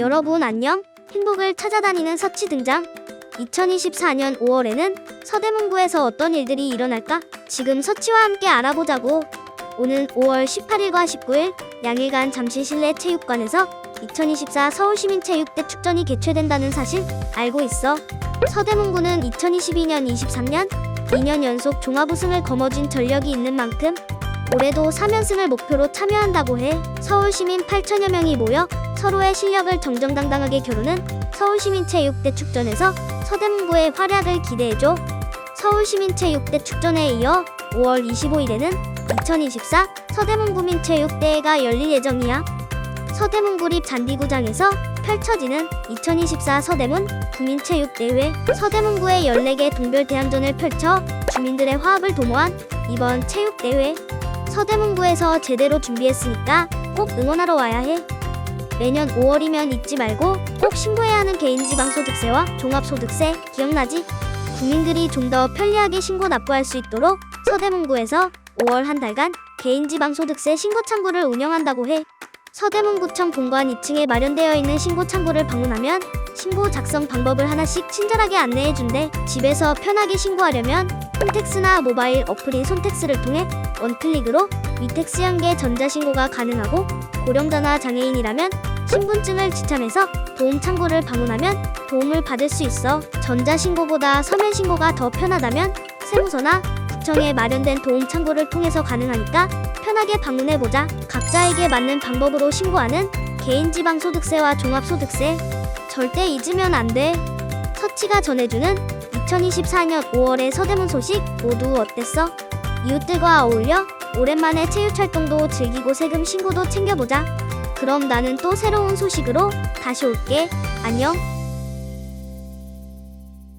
여러분 안녕. 행복을 찾아다니는 서치 등장. 2024년 5월에는 서대문구에서 어떤 일들이 일어날까? 지금 서치와 함께 알아보자고. 오는 5월 18일과 19일 양일간 잠실 실내 체육관에서 2024 서울시민체육대 축전이 개최된다는 사실 알고 있어? 서대문구는 2022년 23년 2년 연속 종합 우승을 거머쥔 전력이 있는 만큼 올해도 3연승을 목표로 참여한다고 해 서울시민 8천여 명이 모여 서로의 실력을 정정당당하게 겨루는 서울시민체육대 축전에서 서대문구의 활약을 기대해줘. 서울시민체육대 축전에 이어 5월 25일에는 2024 서대문구민체육대회가 열릴 예정이야. 서대문 구립 잔디구장에서 펼쳐지는 2024 서대문 구민체육대회 서대문구의 14개 동별 대항전을 펼쳐 주민들의 화합을 도모한 이번 체육대회 서대문구에서 제대로 준비했으니까 꼭 응원하러 와야 해. 매년 5월이면 잊지 말고 꼭 신고해야 하는 개인지방소득세와 종합소득세 기억나지? 국민들이 좀 더 편리하게 신고 납부할 수 있도록 서대문구에서 5월 한 달간 개인지방소득세 신고 창구를 운영한다고 해. 서대문구청 본관 2층에 마련되어 있는 신고 창구를 방문하면 신고 작성 방법을 하나씩 친절하게 안내해 준대. 집에서 편하게 신고하려면 홈택스나 모바일 어플인 손택스를 통해 원클릭으로 위택스 연계 전자신고가 가능하고 고령자나 장애인이라면 신분증을 지참해서 도움 창구를 방문하면 도움을 받을 수 있어 전자신고보다 서면신고가 더 편하다면 세무서나 구청에 마련된 도움 창구를 통해서 가능하니까 편하게 방문해보자 각자에게 맞는 방법으로 신고하는 개인지방소득세와 종합소득세 절대 잊으면 안 돼 서치가 전해주는 2024년 5월의 서대문 소식 모두 어땠어? 이웃들과 어울려 오랜만에 체육활동도 즐기고 세금 신고도 챙겨보자. 그럼 나는 또 새로운 소식으로 다시 올게. 안녕.